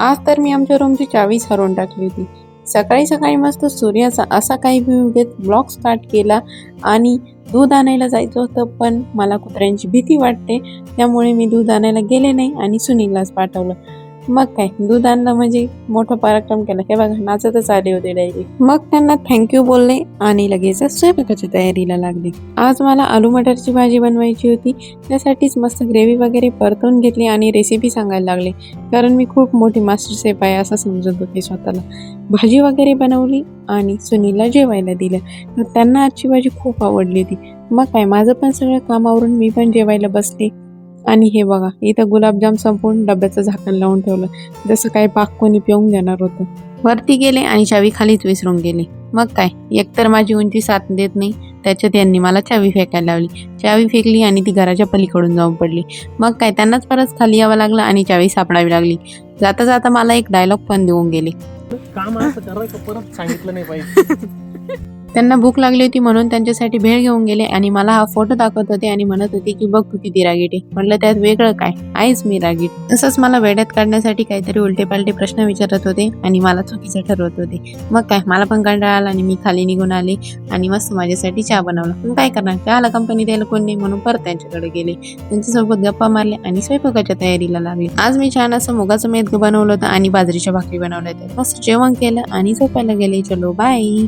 आज तर मी आमच्या रूमची चावीच हरवून टाकली होती. सकाळी सकाळी मस्त सूर्याचा असा काही व्ह्यू घेत ब्लॉग स्टार्ट केला आणि दूध आणायला जायचं होतं पण मला कुत्र्यांची भीती वाटते. त्यामुळे मी दूध आणायला गेले नाही आणि सुनीललाच पाठवलं. मग काय दूध आणलं म्हणजे मोठा पराक्रम केला. हे बघा नाचतच आले होते डायरेक्ट मग त्यांना थँक्यू बोलले आणि लगेच स्वयंपाकाच्या तयारीला लागले. आज मला आलू मटरची भाजी बनवायची होती. त्यासाठीच मस्त ग्रेव्ही वगैरे परतून घेतली आणि रेसिपी सांगायला लागले. कारण मी खूप मोठी मास्टर सेफ आहे असं समजत होते स्वतःला. भाजी वगैरे बनवली आणि सुनीलला जेवायला दिलं. तर त्यांना आजची भाजी खूप आवडली होती. मग काय माझं पण सगळं कामावरून मी पण जेवायला बसले. आणि हे बघा इथं गुलाबजाम संपवून डब्याचं झाकण लावून ठेवलं. जसं काही पाक कोणी पिऊन देणार होतं. वरती गेले आणि चावी खालीच विसरून गेले. मग काय? एकतर माझी उंची साथ देत नाही त्याच्यात यांनी मला चावी फेकायला लावली. चावी फेकली आणि ती घराच्या पलीकडून जाऊन पडली. मग काय? त्यांनाच परत खाली यावं लागलं आणि चावी सापडावी लागली. जाता जाता मला एक डायलॉग पण देऊन गेले. काम असं करायचं परत सांगितलं नाही पाहिजे. त्यांना भूक लागली होती म्हणून त्यांच्यासाठी भेळ घेऊन गेले आणि मला हा फोटो दाखवत होते आणि म्हणत होते की बघ तू किती रागीट आहे. म्हटलं त्यात वेगळं काय? आहेच मी रागीट. तसंच मला वेड्यात काढण्यासाठी काहीतरी उलटे पालटे प्रश्न विचारत होते आणि मला चुकीचं ठरवत होते. मग काय? मला पण कंटाळा आला आणि मी खाली निघून आले आणि मस्त माझ्यासाठी चहा बनवला. पण काय करणार? चहाला कंपनी द्यायला कोण नाही म्हणून परत त्यांच्याकडे गेले. त्यांच्यासोबत गप्पा मारल्या आणि स्वयंपाकाच्या तयारीला लागले. आज मी छान असं मुगाचं मेदगं बनवलं होतं आणि बाजरीच्या भाकरी बनवल्या होत्या. मस्त जेवण केलं आणि झोपायला गेले. चलो बाय